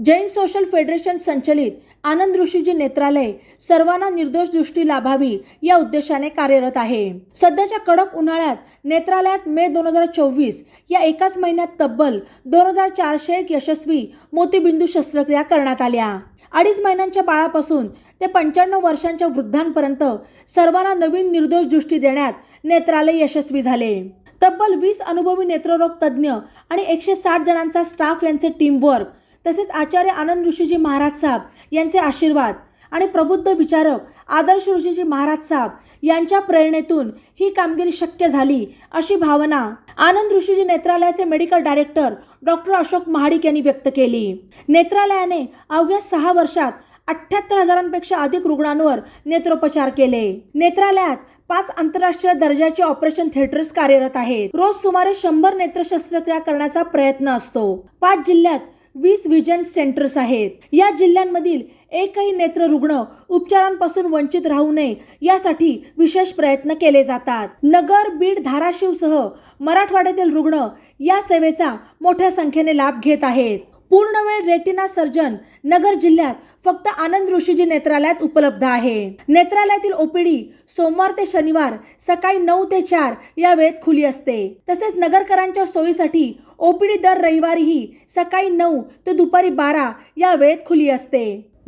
Jain social federation संचलित आनंद ऋषीजी नेत्रालय सर्वांना निर्दोष दृष्टी लाभावी या उद्देशाने कार्यरत आहे. सध्याच्या कडक उन्हाळ्यात नेत्रालयात मे दोन हजार चोवीस या एकाच महिन्यात तब्बल दोन हजार चारशे एक यशस्वी मोतीबिंदू शस्त्रक्रिया करण्यात आल्या. अडीच महिन्यांच्या बाळापासून ते पंच्याण्णव वर्षांच्या वृद्धांपर्यंत सर्वांना नवीन निर्दोष दृष्टी देण्यात नेत्रालय यशस्वी झाले. तब्बल वीस अनुभवी नेत्ररोग तज्ज्ञ आणि एकशे साठ जणांचा स्टाफ यांचे टीमवर्क तसेच आचार्य आनंद ऋषीजी महाराज साहेब यांचे आशीर्वाद आणि प्रबुद्ध विचारक आदर्श ऋषीजी महाराज साहेब यांच्या प्रेरणेतून ही कामगिरी शक्य झाली अशी भावना Anand Rishiji नेत्रालयाचे medical director doctor Ashok Mahadik यांनी व्यक्त केली. नेत्रालयाने अवघ्या सहा वर्षात अठ्ठ्याहत्तर हजारांपेक्षा अधिक रुग्णांवर नेत्रोपचार केले. नेत्रालयात पाच आंतरराष्ट्रीय दर्जाचे ऑपरेशन थिएटर्स कार्यरत आहेत. रोज सुमारे शंभर नेत्र शस्त्रक्रिया करण्याचा प्रयत्न असतो. पाच जिल्ह्यात वीस व्हिजन सेंटर्स आहेत. या जिल्ह्यांमधील एकही नेत्र रुग्ण उपचारांपासून वंचित राहू नये यासाठी विशेष प्रयत्न केले जातात. नगर बीड धाराशिवसह मराठवाड्यातील रुग्ण या सेवेचा मोठ्या संख्येने लाभ घेत आहेत. पूर्णवेळ रेटिना सर्जन नगर जिल्ह्यात फक्त आनंद ऋषीजी नेत्रालयात उपलब्ध आहे. नेत्रालयातील ओपीडी सोमवार ते शनिवार सकाळी नऊ ते चार या वेळेत खुली असते. तसेच नगरकरांच्या सोयीसाठी ओपीडी दर रविवारीही सकाळी नऊ ते दुपारी बारा या वेळेत खुली असते.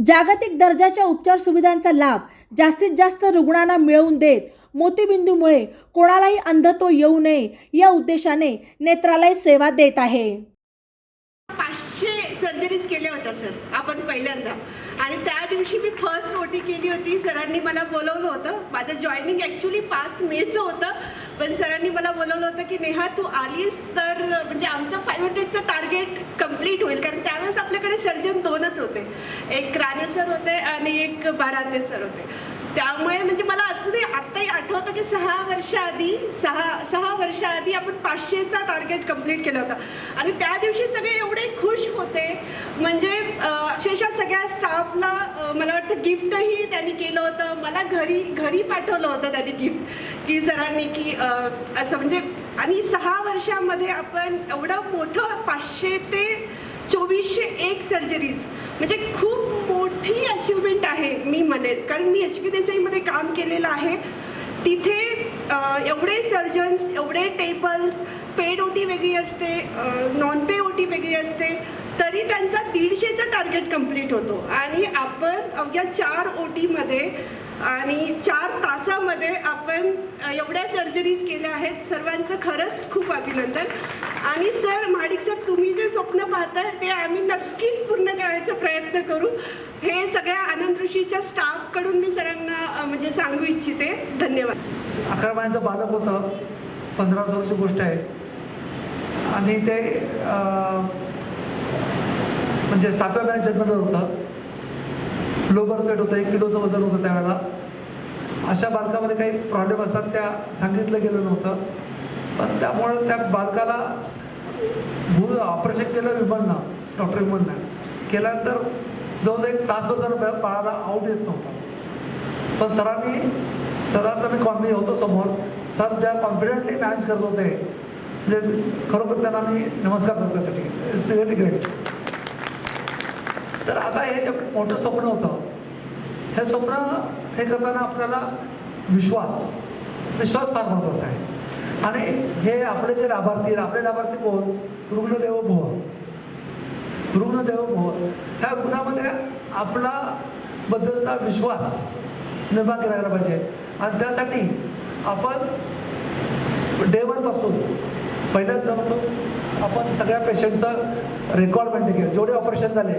जागतिक दर्जाच्या उपचार सुविधांचा लाभ जास्तीत जास्त रुग्णांना मिळवून देत मोतीबिंदूमुळे कोणालाही अंधत्व येऊ नये या उद्देशाने नेत्रालय सेवा देत आहे. सर्जरीज केल्या होत्या सर आपण पहिल्यांदा. आणि त्या दिवशी मी फर्स्ट ओटी केली होती. सरांनी मला बोलवलं होतं. माझं जॉईनिंग ॲक्च्युली पाच मेचं होतं. पण सरांनी मला बोलवलं होतं की नेहा तू आलीस तर म्हणजे आमचं फाईव्ह हंड्रेडचं टार्गेट कंप्लीट होईल. कारण त्यावेळेस आपल्याकडे सर्जन दोनच होते. एक राणे सर होते आणि एक बाराते सर होते. त्यामुळे म्हणजे मला अजूनही आत्ताही आठवतं की सहा वर्षाआधी सहा सहा वर्षाआधी आपण पाचशेचा टार्गेट कंप्लीट केला होता. आणि त्या दिवशी सगळे एवढे खुश होते. म्हणजे अक्षरशः सगळ्या स्टाफला मला वाटतं गिफ्टही त्यांनी केलं होतं. मला घरी घरी पाठवलं होतं त्यांनी गिफ्ट की सरांनी की असं म्हणजे आणि सहा वर्षामध्ये आपण एवढं मोठं पाचशे ते चोवीसशे एक सर्जरीज म्हणजे खूप मोठी अचिव्हमेंट आहे मी म्हणेन. कारण मी एच पी देसाईमध्ये काम केलेलं आहे. तिथे एवढे सर्जन्स एवढे टेबल्स पेड ओटी वेगळी असते नॉन पे ओटी वेगळी असते तरी त्यांचा दीडशेचा टार्गेट कंप्लीट होतो. आणि आपण अवघ्या चार ओटीमध्ये आणि चार तासामध्ये आपण एवढ्या सर्जरीज केल्या आहेत. सर्वांचं खरंच खूप अभिनंदन. आणि सर महाडिक सर तुम्ही जे स्वप्न पाहताय ते आम्ही नक्कीच पूर्ण करायचा प्रयत्न करू. हे सगळ्या आनंद ऋषीच्या स्टाफकडून मी सरांना म्हणजे सांगू इच्छिते. धन्यवाद. अकरा महिन्याचं बालक होतं. पंधरा वर्षाची गोष्ट आहे. आणि ते म्हणजे सातव्या महिन्यात जन्मलं होतं. लो बर्थ होतं एक किलोचं वजन होतं त्यावेळेला. अशा बालकामध्ये काही प्रॉब्लेम असतात त्या सांगितलं गेलं नव्हतं. पण त्यामुळे त्या बालकाला भू ऑपरेशन केलं विमाननं डॉक्टर विमाननं केल्यानंतर जवळजवळ एक तासभर जर बाळाला आऊट येत नव्हता. पण सरांनी सरांचा मी कॉन्फिडन्स होतो समोर. सर ज्या कॉन्फिडेंटली मॅनेज करत होते म्हणजे खरोखर त्यांना मी नमस्कार करतो त्यासाठी. इट्स रिअली ग्रेट तर आता हे जे मोठं स्वप्न होतं. हे स्वप्न हे करताना आपल्याला विश्वास विश्वास फार महत्त्वाचा आहे. आणि हे आपले जे लाभार्थी आपले लाभार्थी कोण? रुग्णदेव भव रुग्णदेव भव ह्या रुग्णामध्ये आपला बद्दलचा विश्वास निर्माण करायला पाहिजे. आणि त्यासाठी आपण डे वनपासून पहिल्याच दिवसापासून आपण सगळ्या पेशंटचं रेकॉर्ड मेंटेन केलं. जेवढे ऑपरेशन झाले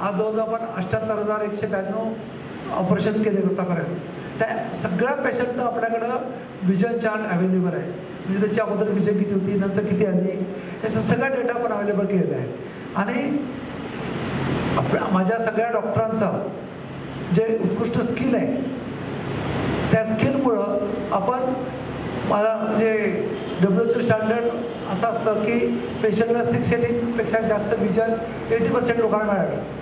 आज जवळजवळ आपण अठ्ठ्याहत्तर हजार एकशे ब्याण्णव ऑपरेशन्स केले आतापर्यंत. त्या सगळ्या पेशंटचं आपल्याकडं विजन चार्ट अवेलेबल आहे. म्हणजे त्याच्या अगोदर विजन किती होती नंतर किती आली याचा सगळा डेटा आपण अवेलेबल केलेला आहे आणि आपल्या माझ्या सगळ्या डॉक्टरांचं जे उत्कृष्ट स्किल आहे त्या स्किलमुळं आपण मला म्हणजे डब्ल्यूचं स्टँडर्ड असं असतं की पेशंटला सिक्स एटीपेक्षा जास्त विजन एटी पर्सेंट लोकांना मिळालं.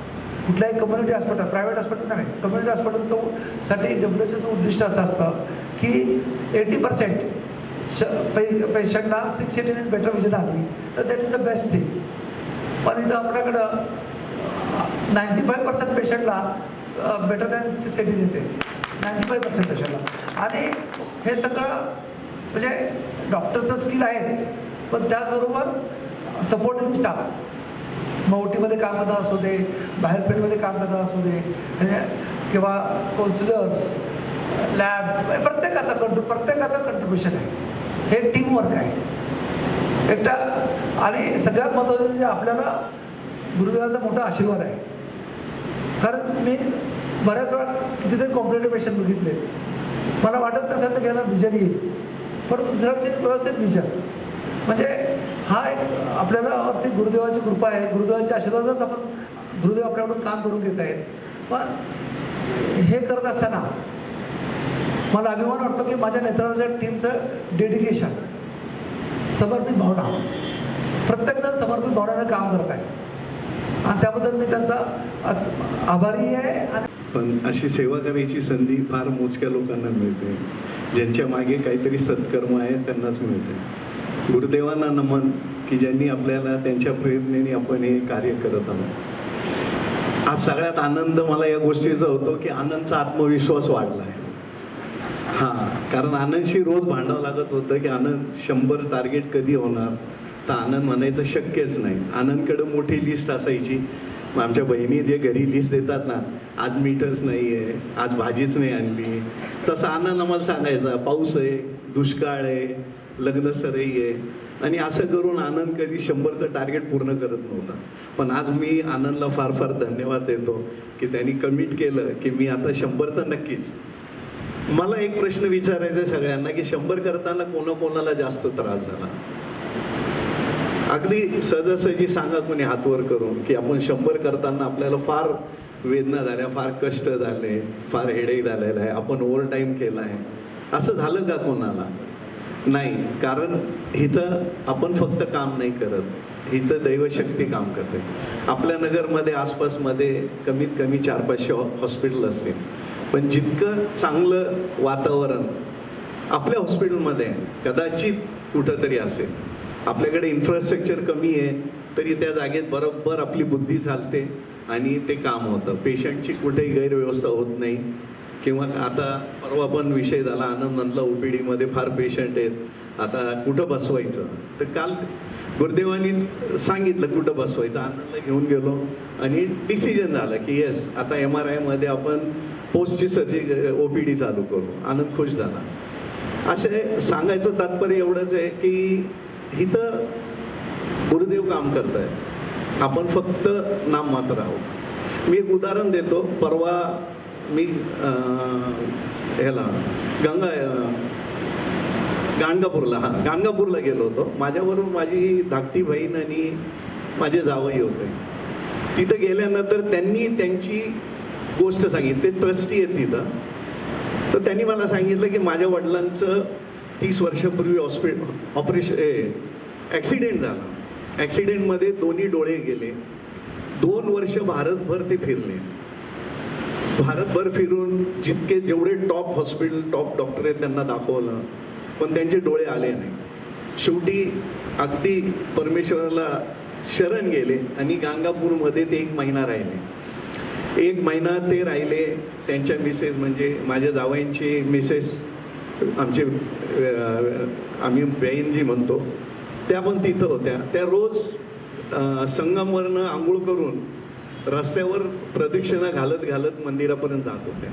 कुठल्याही कम्युनिटी हॉस्पिटल प्रायव्हेट हॉस्पिटल नाही कम्युनिटी हॉस्पिटलचं साठी डब्ल्यूएचचं उद्दिष्ट असं असतं की एटी पर्सेंट श पै पेशंटला सिक्स एटी बेटर विजन आली तर that is the best thing पण इथं आपल्याकडं नाईन्टी फाईव्ह पर्सेंट पेशंटला बेटर दॅन सिक्स एटी देते नाईन्टी फाईव्ह पर्सेंट पेशंटला आणि हे सगळं म्हणजे डॉक्टरचं स्किल आहेच पण त्याचबरोबर सपोर्टिंग स्टाफ मग ओटीमध्ये काम करता असू दे बाहेर फील्डमध्ये काम करता असू दे म्हणजे किंवा कौन्सिलर्स लॅब प्रत्येकाचा कंट्रो प्रत्येकाचं कंट्रीब्युशन आहे. हे टीमवर्क आहे. एकटा आणि सगळ्यात महत्त्वाचं म्हणजे आपल्याला गुरुदेवाचा मोठा आशीर्वाद आहे. कारण मी बऱ्याच वेळा कितीतरी कॉम्पिटेटिव्ह पेशन बघितले. मला वाटत नसेल तर याला विजन येईल. पण दुसऱ्याचे व्यवस्थित विजन म्हणजे हा एक आपल्याला वरती गुरुदेवाची कृपा आहे. गुरुदेवाच्या आशीर्वादाच आपण गुरुदेव आपल्याकडून काम करून घेत आहेत. पण हे करत असताना मला अभिमान वाटतो की माझ्या नेतृत्वाच्या टीमचं डेडिकेशन समर्पित भावना प्रत्येकजण समर्पित भावनेनं काम करत आहे. आणि त्याबद्दल मी त्यांचा आभारी आहे आणि पण अशी सेवा करायची संधी फार मोजक्या लोकांना मिळते. ज्यांच्या मागे काहीतरी सत्कर्म आहे त्यांनाच मिळते. गुरुदेवांना नमन की ज्यांनी आपल्याला त्यांच्या प्रेरणेने आपण हे कार्य करत आहोत. आज सगळ्यात आनंद मला या गोष्टीचा होतो की आनंदचा आत्मविश्वास वाढला आहे हां कारण आनंदशी रोज भांडावं लागत होतं की आनंद शंभर टार्गेट कधी होणार? तर आनंद म्हणायचं शक्यच नाही. आनंदकडे मोठी लिस्ट असायची. मग आमच्या बहिणी जे घरी लिस्ट देतात ना आज मीठच नाही आहे आज भाजीच नाही आणली. तसं आनंद आम्हाला सांगायचा पाऊस आहे दुष्काळ आहे लग्न सरई आहे आणि असं करून आनंद कधी शंभरचं टार्गेट पूर्ण करत नव्हता. पण आज मी आनंदला फार फार धन्यवाद देतो की त्यांनी कमिट केलं की मी आता शंभर तर नक्कीच. मला एक प्रश्न विचारायचा सगळ्यांना की शंभर करताना कोणाकोणाला जास्त त्रास झाला? अगदी सहजासहजी सांगा कोणी हातवर करून की आपण शंभर करताना आपल्याला फार वेदना झाल्या फार कष्ट झाले फार हेडेक झालेला आहे आपण ओव्हर टाईम केला आहे. असं झालं का कोणाला? नाही. कारण इथं आपण फक्त काम नाही करत. इथं दैवशक्ती काम करते. आपल्या नगरमध्ये आसपासमध्ये कमीत कमी चार पाचशे हॉस्पिटल हो- असतील. पण जितकं चांगलं वातावरण आपल्या हॉस्पिटलमध्ये कदाचित कुठंतरी असेल. आपल्याकडे इन्फ्रास्ट्रक्चर कमी आहे तरी त्या जागेत बरोबर आपली बुद्धी चालते आणि ते काम होतं. पेशंटची कुठेही गैरव्यवस्था होत नाही. किंवा आता परवा पण विषय झाला आनंदनला ओ पी डीमध्ये फार पेशंट आहेत. आता कुठं बसवायचं? तर काल गुरुदेवानी सांगितलं कुठं बसवायचं. आनंदला घेऊन गेलो आणि डिसिजन झालं की येस आता एम आर आयमध्ये आपण पोस्टची सर्जी ओ पी डी चालू करू. आनंद खुश झाला. असे सांगायचं तात्पर्य एवढंच आहे की इथं गुरुदेव काम करत आहे आपण फक्त नाममात्र आहोत. मी एक उदाहरण देतो. परवा मी ह्याला गंगा गाणगापूरला हा गाणगापूरला गेलो होतो. माझ्याबरोबर माझी धाकटी बहीण आणि माझे जावई होते. तिथं गेल्यानंतर त्यांनी त्यांची गोष्ट सांगितली. ते ट्रस्टी आहेत तिथं. तर त्यांनी मला सांगितलं की माझ्या वडिलांचं तीस वर्षापूर्वी हॉस्पिटल ऑपरेशन ॲक्सिडेंट झाला. ॲक्सिडेंटमध्ये दोन्ही डोळे गेले. दोन वर्ष भारतभर ते फिरले. भारतभर फिरून जितके जेवढे टॉप हॉस्पिटल टॉप डॉक्टर आहेत त्यांना दाखवलं पण त्यांचे डोळे आले नाही. शेवटी अगदी परमेश्वराला शरण गेले आणि गांगापूरमध्ये ते एक महिना राहिले. एक महिना ते राहिले त्यांच्या मिसेस म्हणजे माझ्या जावयांची मिसेस आमचे आम्ही बहीणजी म्हणतो त्या पण तिथं होत्या. त्या रोज संगमवरनं आंघोळ करून रस्त्यावर प्रदक्षिणा घालत घालत मंदिरापर्यंत जात होत्या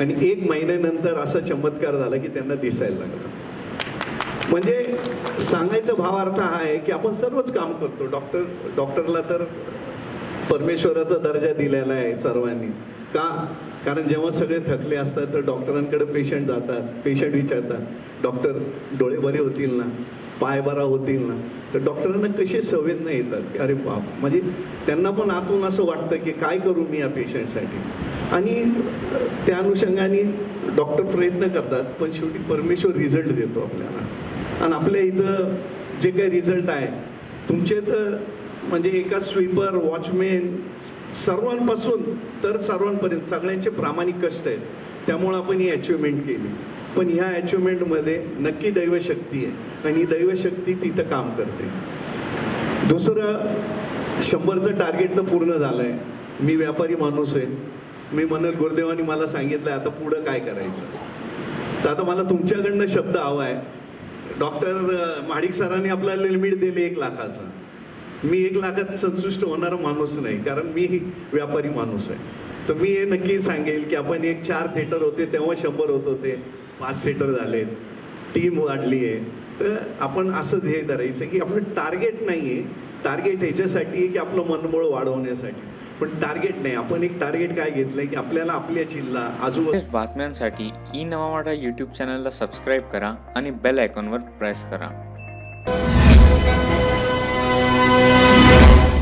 आणि एक महिन्यानंतर असा चमत्कार झाला की त्यांना दिसायला लागला. म्हणजे सांगायचा भावार्थ हा आहे की आपण सर्वच काम करतो. डॉक्टर डॉक्टरला तर परमेश्वराचा दर्जा दिलेला आहे सर्वांनी. का? कारण जेव्हा सगळे थकले असतात तर डॉक्टरांकडे पेशंट जातात पेशंट विचारतात. डॉक्टर डोळे बरे होतील ना? पाय बरा होतील ना. तर डॉक्टरांना कसे संवेदना येतात? की अरे बाप. म्हणजे त्यांना पण आतून असं वाटतं की काय करू मी या पेशंटसाठी आणि त्या अनुषंगाने डॉक्टर प्रयत्न करतात पण शेवटी परमेश्वर रिझल्ट देतो आपल्याला. आणि आपल्या इथं जे काही रिझल्ट आहे तुमचे तर म्हणजे एका स्वीपर वॉचमेन सर्वांपासून तर सर्वांपर्यंत सगळ्यांचे प्रामाणिक कष्ट आहेत. त्यामुळं आपण ही अचिव्हमेंट केली. पण ह्या अचिव्हमेंटमध्ये नक्की दैवशक्ती आहे. आणि ही दैवशक्ती तिथं काम करते. दुसरं शंभरचं टार्गेट तर पूर्ण झालं आहे मी व्यापारी माणूस आहे. मी म्हणत गुरुदेवानी मला सांगितलं आता पुढं काय करायचं? तर आता मला तुमच्याकडनं शब्द हवा आहे. डॉक्टर महाडिक सरांनी आपल्याला लिमिट दिली एक लाखाचं. मी एक लाखात संतुष्ट होणारा माणूस नाही कारण मी व्यापारी माणूस आहे. तर मी हे नक्की सांगेल की आपण एक चार थिएटर होते तेव्हा शंभर होत होते. पाच सीटर झालेत टीम वाढली आहे. तर आपण असं ध्येय धरायचं की आपलं टार्गेट नाही आहे टार्गेट ह्याच्यासाठी आहे की आपलं मनमोळ वाढवण्यासाठी. पण टार्गेट नाही. आपण एक टार्गेट काय घेतलंय की आपल्याला आपल्या जिल्हा आजूबाजू बातम्यांसाठी ई नवा मराठा यूट्यूब चॅनलला सबस्क्राईब करा आणि बेल आयकॉनवर प्रेस करा.